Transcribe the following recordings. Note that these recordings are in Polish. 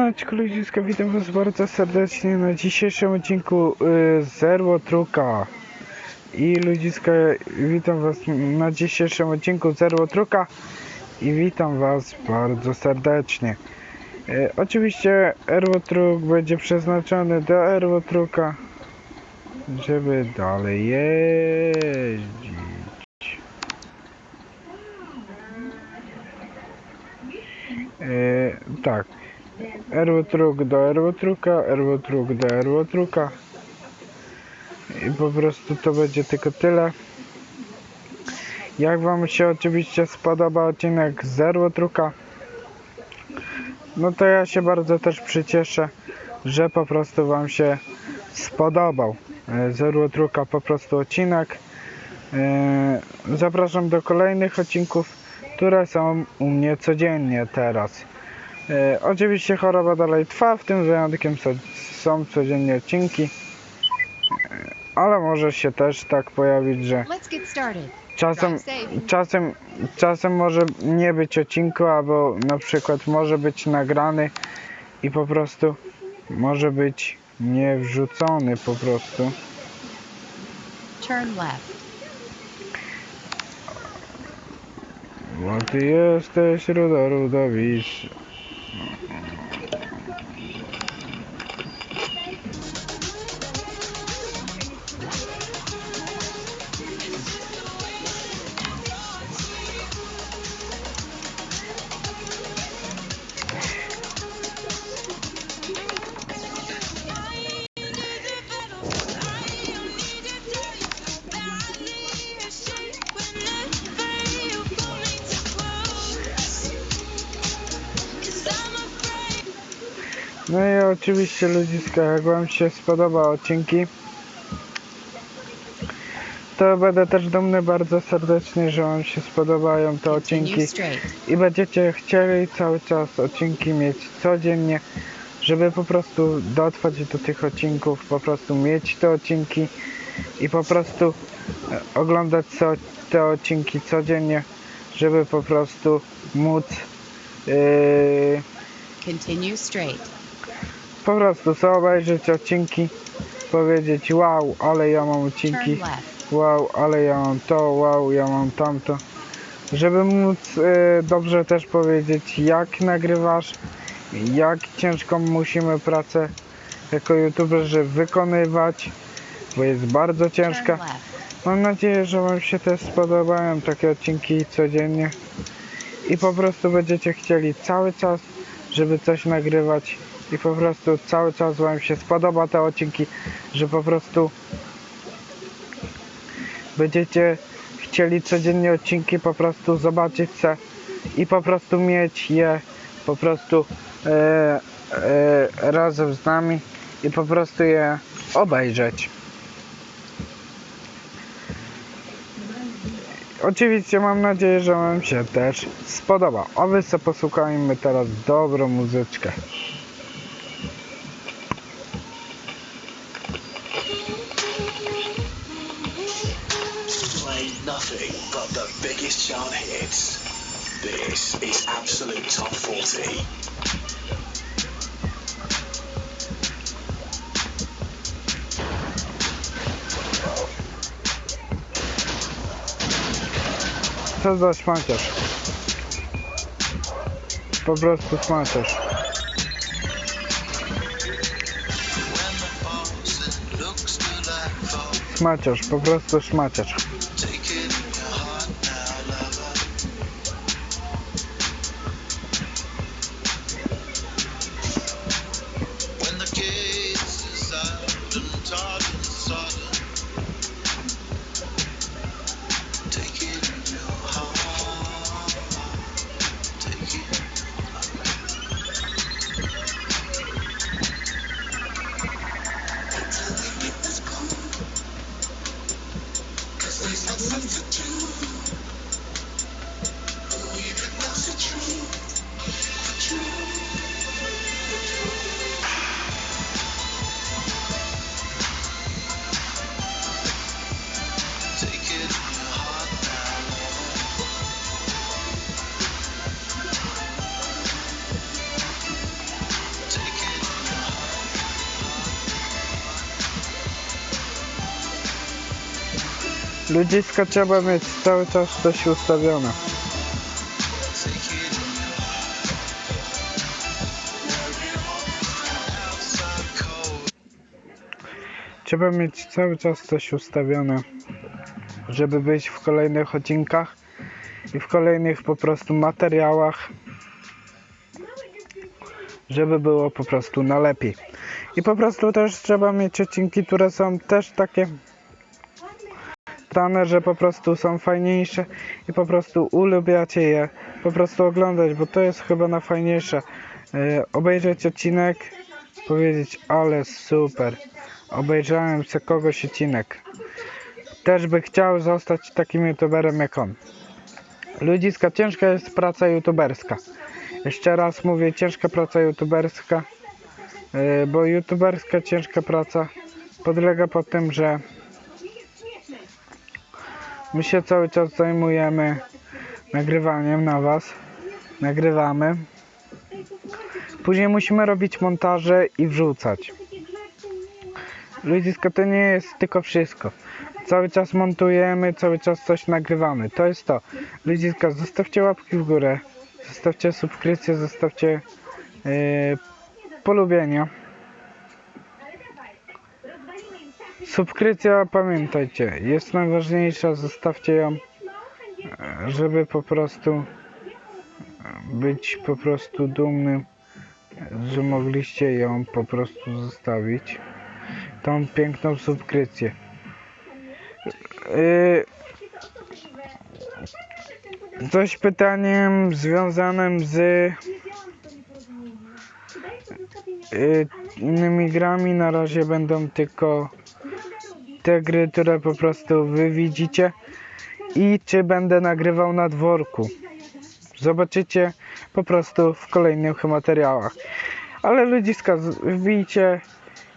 Cześć ludziska, witam was bardzo serdecznie na dzisiejszym odcinku y, Zerwo Truka. I ludziska, witam was na dzisiejszym odcinku Zerwo Truka I witam was bardzo serdecznie. Y, Oczywiście Erwo Truk będzie przeznaczony do Erwo Truka Żeby dalej jeździć. Y, Tak Erwotruk do Erwotruka, Erwotruk do Erwotruka i po prostu to będzie tylko tyle. Jak Wam się oczywiście spodoba odcinek z Erwotruka, no to ja się bardzo też przycieszę, że po prostu Wam się spodobał e, z Erwotruka po prostu odcinek. E, Zapraszam do kolejnych odcinków, które są u mnie codziennie teraz. E, oczywiście choroba dalej trwa, w tym wyjątkiem są, codziennie odcinki. E, ale może się też tak pojawić, że czasem, czasem, czasem może nie być odcinku, albo na przykład może być nagrany i po prostu może być nie wrzucony po prostu. Turn left. Bo ty jesteś rudo, rudowisz. No oczywiście ludziska, jak wam się spodoba odcinki, to będę też dumny bardzo serdecznie, że wam się spodobają te odcinki i będziecie chcieli cały czas odcinki mieć codziennie, żeby po prostu dotrwać do tych odcinków, po prostu mieć te odcinki i po prostu e, oglądać te odcinki codziennie, żeby po prostu móc yy, Continue straight. Po prostu sobie obejrzeć odcinki, powiedzieć wow, ale ja mam odcinki, wow, ale ja mam to, wow, ja mam tamto. Żeby móc e, dobrze też powiedzieć, jak nagrywasz, jak ciężką musimy pracę jako youtuberzy wykonywać, bo jest bardzo ciężka. Mam nadzieję, że Wam się też spodobają takie odcinki codziennie i po prostu będziecie chcieli cały czas, żeby coś nagrywać i po prostu cały czas Wam się spodoba te odcinki, że po prostu będziecie chcieli codziennie odcinki po prostu zobaczyć se i po prostu mieć je po prostu e, e, razem z nami i po prostu je obejrzeć. Oczywiście mam nadzieję, że Wam się też spodoba. A wy sobie posłuchajmy teraz dobrą muzyczkę. This is Absolute Top 40. Co za szmaciarz. Po prostu szmaciarz. Szmaciarz, po prostu szmaciarz. Ludziska trzeba mieć cały czas coś ustawione. Trzeba mieć cały czas coś ustawione, żeby być w kolejnych odcinkach i w kolejnych po prostu materiałach, żeby było po prostu na lepiej. I po prostu też trzeba mieć odcinki, które są też takie dane, że po prostu są fajniejsze i po prostu ulubiacie je po prostu oglądać, bo to jest chyba najfajniejsze. Yy, obejrzeć odcinek, powiedzieć, ale super, obejrzałem se kogoś odcinek. Też by chciał zostać takim youtuberem jak on. Ludziska, ciężka jest praca youtuberska. Jeszcze raz mówię, ciężka praca youtuberska, yy, bo youtuberska ciężka praca podlega po tym, że my się cały czas zajmujemy nagrywaniem na was. Nagrywamy. Później musimy robić montaże i wrzucać. Ludziska, to nie jest tylko wszystko. Cały czas montujemy, cały czas coś nagrywamy. To jest to. Ludziska, zostawcie łapki w górę. Zostawcie subskrypcję, zostawcie yy, polubienia. Subskrypcja, pamiętajcie, jest najważniejsza, zostawcie ją, e, żeby po prostu e, być po prostu dumnym, że mogliście ją po prostu zostawić. Tą piękną subskrypcję. Yy, coś pytaniem związanym z yy, innymi grami na razie będą tylko te gry, które po prostu wy widzicie i czy będę nagrywał na dworku. Zobaczycie po prostu w kolejnych materiałach. Ale ludziska, wbijcie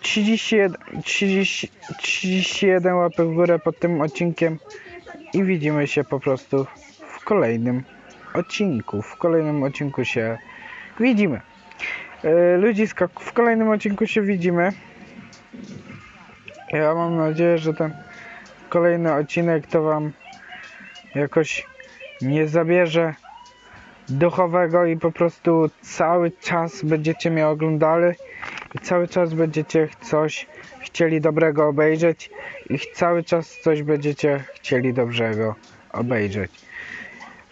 31, 30, 31 łapek w górę pod tym odcinkiem i widzimy się po prostu w kolejnym odcinku. W kolejnym odcinku się widzimy. E, Ludziska, w kolejnym odcinku się widzimy. Ja mam nadzieję, że ten kolejny odcinek to Wam jakoś nie zabierze duchowego i po prostu cały czas będziecie mnie oglądali i cały czas będziecie coś chcieli dobrego obejrzeć i cały czas coś będziecie chcieli dobrego obejrzeć.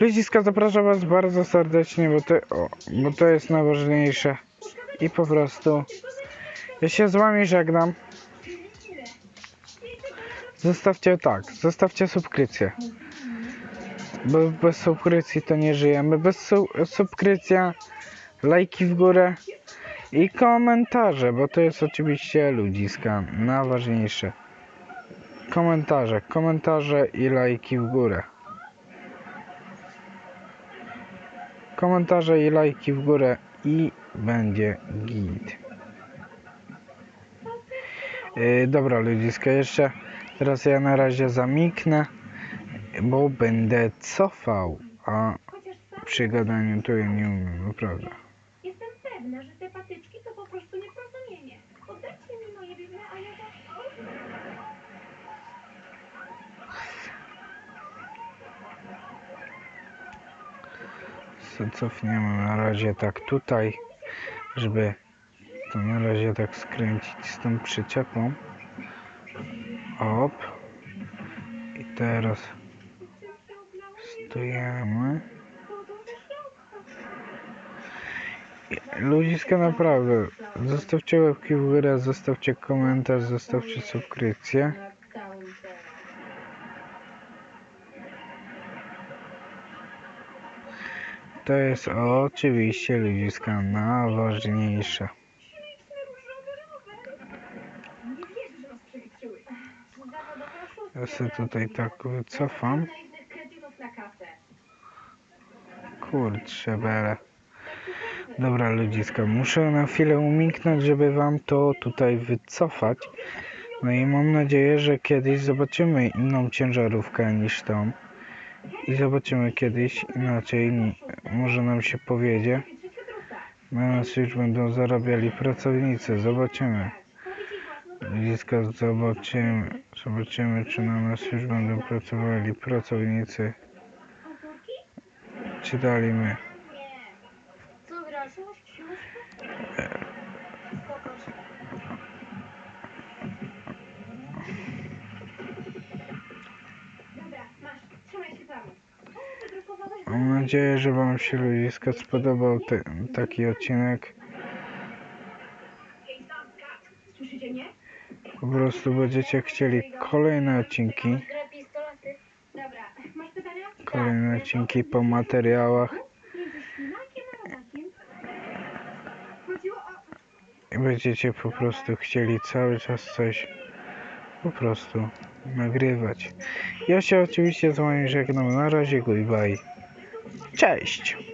Ludziska, zapraszam Was bardzo serdecznie, bo to, o, bo to jest najważniejsze i po prostu ja się z Wami żegnam. Zostawcie tak, zostawcie subskrypcję. Bo bez subskrypcji to nie żyjemy. Bez su subskrypcja, lajki w górę i komentarze, bo to jest oczywiście ludziska najważniejsze. Komentarze, komentarze i lajki w górę. Komentarze i lajki w górę i będzie git. Yy, dobra ludziska, jeszcze teraz ja na razie zamiknę, bo będę cofał, a przy gadaniu to ja nie umiem, naprawdę. Jestem pewna, że te patyczki to po prostu nieporozumienie. Oddajcie mi moje bible, a ja. Co cofniemy na razie tak tutaj, żeby to na razie tak skręcić z tą przyczepą. Op. I teraz stojemy. Ludziska naprawdę, zostawcie łapki w górę, zostawcie komentarz, zostawcie subskrypcję. To jest oczywiście ludziska najważniejsze. Ja sobie tutaj tak wycofam. Kurczę bele. Dobra ludziska, muszę na chwilę umilknąć, żeby wam to tutaj wycofać. No i mam nadzieję, że kiedyś zobaczymy inną ciężarówkę niż tą. I zobaczymy kiedyś inaczej, może nam się powiedzie. Na nas już będą zarabiali pracownicy, zobaczymy. Ludziska zobaczymy, zobaczymy czy na nas już będą pracowali pracownicy, czy dali my. Mam nadzieję, że Wam się ludziska spodobał taki odcinek. Słyszycie mnie? Po prostu będziecie chcieli kolejne odcinki, kolejne odcinki po materiałach i będziecie po prostu chcieli cały czas coś po prostu nagrywać. Ja się oczywiście z Wami żegnam. Na razie, goodbye. Cześć!